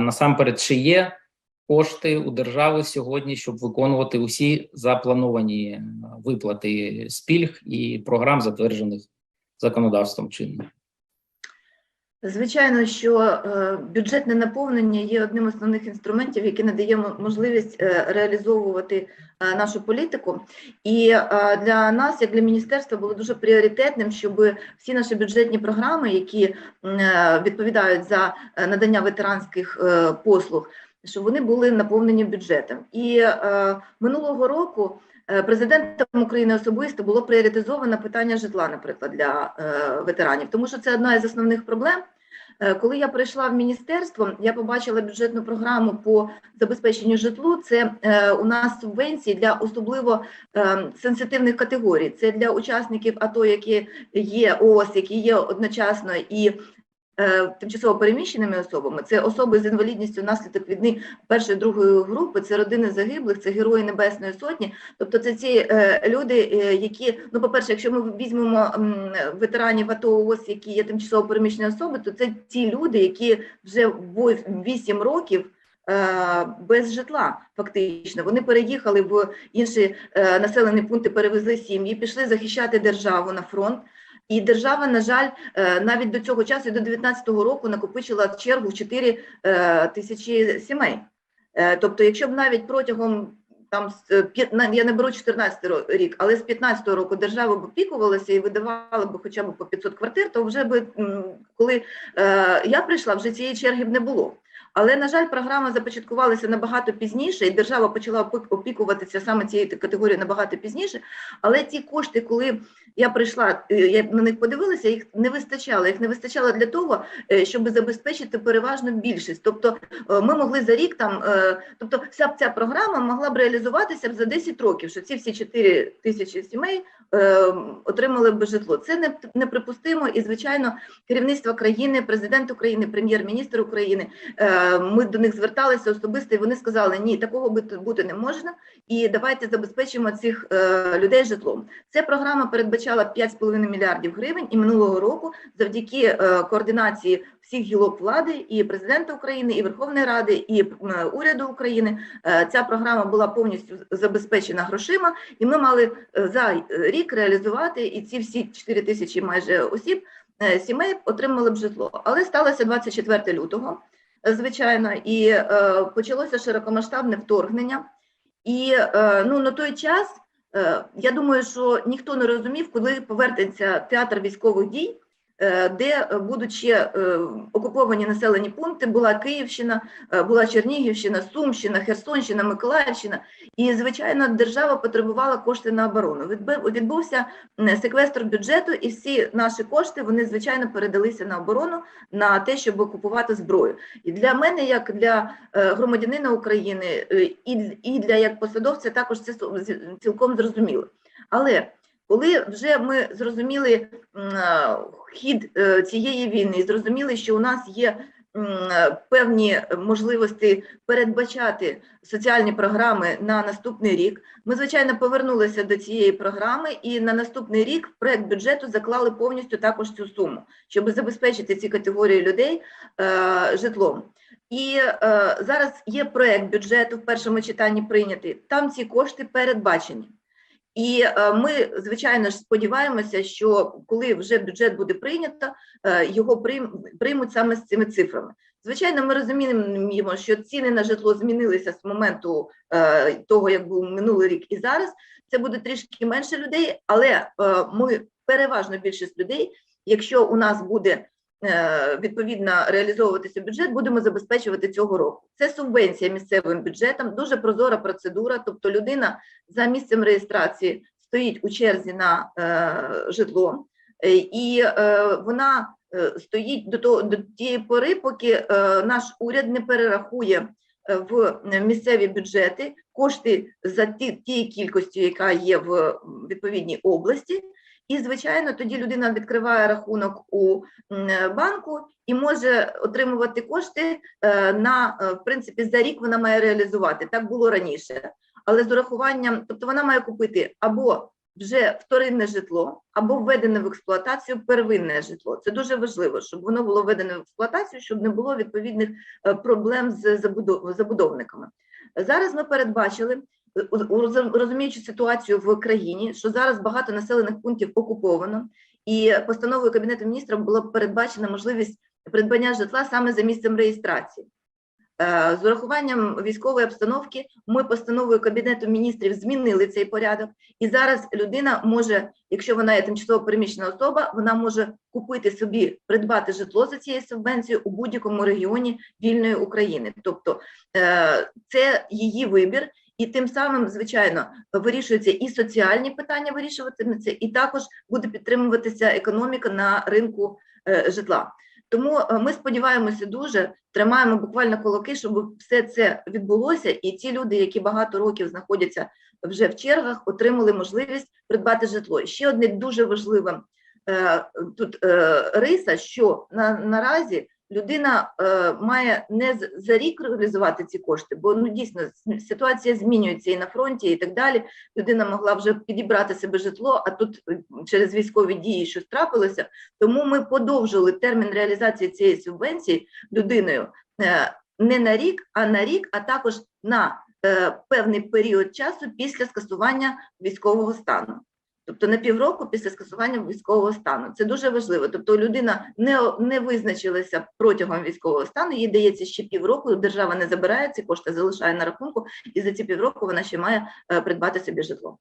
насамперед, чи є кошти у держави сьогодні, щоб виконувати усі заплановані виплати виплати пільг і програм, затверджених законодавством чинним? Звичайно, що е, бюджетне наповнення є одним з основних інструментів, який надає можливість е, реалізовувати е, нашу політику. І для нас, як для міністерства, було дуже пріоритетним, щоб всі наші бюджетні програми, які відповідають за надання ветеранських послуг, щоб вони були наповнені бюджетом. І минулого року. Президентом України особисто було пріоритизовано питання житла, наприклад, для ветеранів, тому що це одна із основних проблем. Е, Коли я прийшла в міністерство, я побачила бюджетну програму по забезпеченню житлу. Це е, у нас субвенції для особливо е, сенситивних категорій. Це для учасників АТО, які є ООС, які є одночасно і тимчасово переміщеними особами. Це особи з інвалідністю внаслідок війни першої другої групи, це родини загиблих, це герої Небесної Сотні. Тобто, це ці е, люди, е, які ну, по-перше, якщо ми візьмемо ветеранів АТО ООС, які є тимчасово переміщені особи, то це ті люди, які вже 8 років. е, Без житла фактично вони переїхали в інші е, населені пункти, перевезли сім'ї, пішли захищати державу на фронт. І держава, на жаль, е, навіть до цього часу, до 19-го року, накопичила чергу в 4 е, тисячі сімей. Е, Тобто, якщо б навіть протягом там я не беру 14 рік, але з 15-го року держава б опікувалася і видавала б хоча б по 500 квартир, то вже би коли я прийшла, вже цієї черги б не було. Але на жаль, програма започаткувалася набагато пізніше, і держава почала опік- опікуватися саме цією категорією набагато пізніше. Але ті кошти, коли я прийшла, е, я на них подивилася, їх не вистачало. Їх не вистачало для того, е, щоб забезпечити переважну більшість. Тобто, е, ми могли за рік там, тобто, вся ця програма могла б реалізуватися за 10 років, що ці всі 4 тисячі сімей отримали б житло. Це неприпустимо, і звичайно, керівництво країни, президент України, прем'єр-міністр України. Е, Ми до них зверталися особисто, і вони сказали: ні, такого бути не можна, і давайте забезпечимо цих е, людей житлом. Ця програма передбачала 5,5 мільярдів гривень, і минулого року, завдяки е, координації всіх гілок влади, і президента України, і Верховної Ради, і уряду України, е, ця програма була повністю забезпечена грошима, і ми мали е, за рік реалізувати і ці всі 4 тисячі майже осіб е, сімей отримали б житло. Але сталося 24 лютого, е, звичайно, і е, почалося широкомасштабне вторгнення. І е, ну на той час е, я думаю, що ніхто не розумів, коли повернеться театр військових дій, де е, будуть ще е, окуповані населені пункти. Була Київщина, е, була Чернігівщина, Сумщина, Херсонщина, Миколаївщина. І звичайно, держава потребувала кошти на оборону. Відбувся секвестр бюджету, і всі наші кошти вони звичайно передалися на оборону на те, щоб купувати зброю. І для мене, як для громадянина України, і, для як посадовця, також це цілком зрозуміло. Але коли вже ми зрозуміли е, хід е, цієї війни, зрозуміли, що у нас є е, певні можливості передбачати соціальні програми на наступний рік, ми звичайно повернулися до цієї програми, і на наступний рік в проект бюджету заклали повністю також цю суму, щоб забезпечити ці категорії людей житлом. І е, зараз є проект бюджету в першому читанні прийнятий. Там ці кошти передбачені. І е, ми, звичайно ж, сподіваємося, що коли вже бюджет буде прийнято, е, його приймуть саме з цими цифрами. Звичайно, ми розуміємо, що ціни на житло змінилися з моменту е, того, як був минулий рік і зараз. Це буде трішки менше людей, але ми переважно більшість людей, якщо у нас буде відповідно реалізовуватися бюджет, будемо забезпечувати цього року. Це субвенція місцевим бюджетам, дуже прозора процедура. Тобто, людина за місцем реєстрації стоїть у черзі на е, житло, е, і е, вона е, стоїть до того до тієї пори, поки е, наш уряд не перерахує е, в місцеві бюджети кошти за ті тієї кількості, яка є в відповідній області. І, звичайно, тоді людина відкриває рахунок у банку і може отримувати кошти на в принципі за рік вона має реалізувати. Так було раніше, але з урахуванням, тобто вона має купити або вже вторинне житло або введене в експлуатацію первинне житло. Це дуже важливо, щоб воно було введене в експлуатацію, щоб не було відповідних е, проблем з забудовниками. Зараз ми передбачили, е, розуміючи ситуацію в країні, що зараз багато населених пунктів окуповано, і постановою Кабінету міністрів була передбачена можливість придбання житла саме за місцем реєстрації. Е, З урахуванням військової обстановки ми постановою Кабінету міністрів змінили цей порядок, і зараз людина може, якщо вона є тимчасово переміщена особа, вона може купити собі, придбати житло за цією субвенцією у будь-якому регіоні вільної України. Тобто е, це її вибір, і тим самим, звичайно, вирішуються і соціальні питання, вирішуватимуться, і також буде підтримуватися економіка на ринку е, житла. Тому е, ми сподіваємося дуже, тримаємо буквально кулаки, щоб все це відбулося, і ті люди, які багато років знаходяться вже в чергах, отримали можливість придбати житло. Ще одне дуже важливе е, тут е, риса, що на, наразі людина е, має не за рік реалізувати ці кошти, бо ну дійсно ситуація змінюється і на фронті, і так далі. Людина могла вже підібрати себе житло, а тут е, через військові дії щось трапилося. Тому ми подовжили термін реалізації цієї субвенції людиною е, не на рік, а на рік, а також на е, певний період часу після скасування військового стану. Тобто на півроку після скасування військового стану. Це дуже важливо. Тобто людина не, не визначилася протягом військового стану, їй дається ще півроку, держава не забирає ці кошти, залишає на рахунку, і за ці півроку вона ще має е, придбати собі житло.